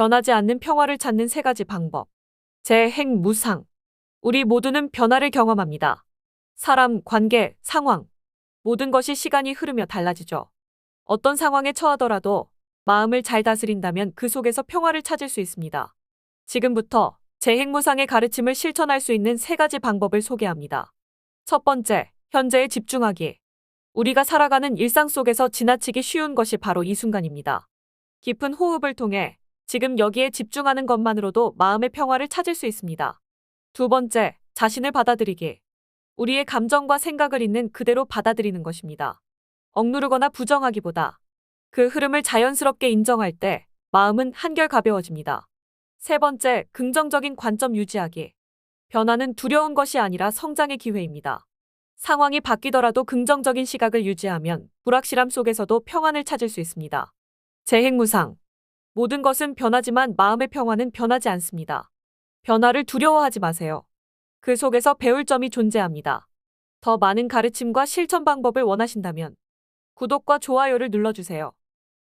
변하지 않는 평화를 찾는 세 가지 방법. 재행 무상. 우리 모두는 변화를 경험합니다. 사람, 관계, 상황. 모든 것이 시간이 흐르며 달라지죠. 어떤 상황에 처하더라도 마음을 잘 다스린다면 그 속에서 평화를 찾을 수 있습니다. 지금부터 재행무상의 가르침을 실천할 수 있는 세 가지 방법을 소개합니다. 첫 번째, 현재에 집중하기. 우리가 살아가는 일상 속에서 지나치기 쉬운 것이 바로 이 순간입니다. 깊은 호흡을 통해 지금 여기에 집중하는 것만으로도 마음의 평화를 찾을 수 있습니다. 두 번째, 자신을 받아들이기. 우리의 감정과 생각을 있는 그대로 받아들이는 것입니다. 억누르거나 부정하기보다 그 흐름을 자연스럽게 인정할 때 마음은 한결 가벼워집니다. 세 번째, 긍정적인 관점 유지하기. 변화는 두려운 것이 아니라 성장의 기회입니다. 상황이 바뀌더라도 긍정적인 시각을 유지하면 불확실함 속에서도 평안을 찾을 수 있습니다. 재행무상. 모든 것은 변하지만 마음의 평화는 변하지 않습니다. 변화를 두려워하지 마세요. 그 속에서 배울 점이 존재합니다. 더 많은 가르침과 실천 방법을 원하신다면 구독과 좋아요를 눌러주세요.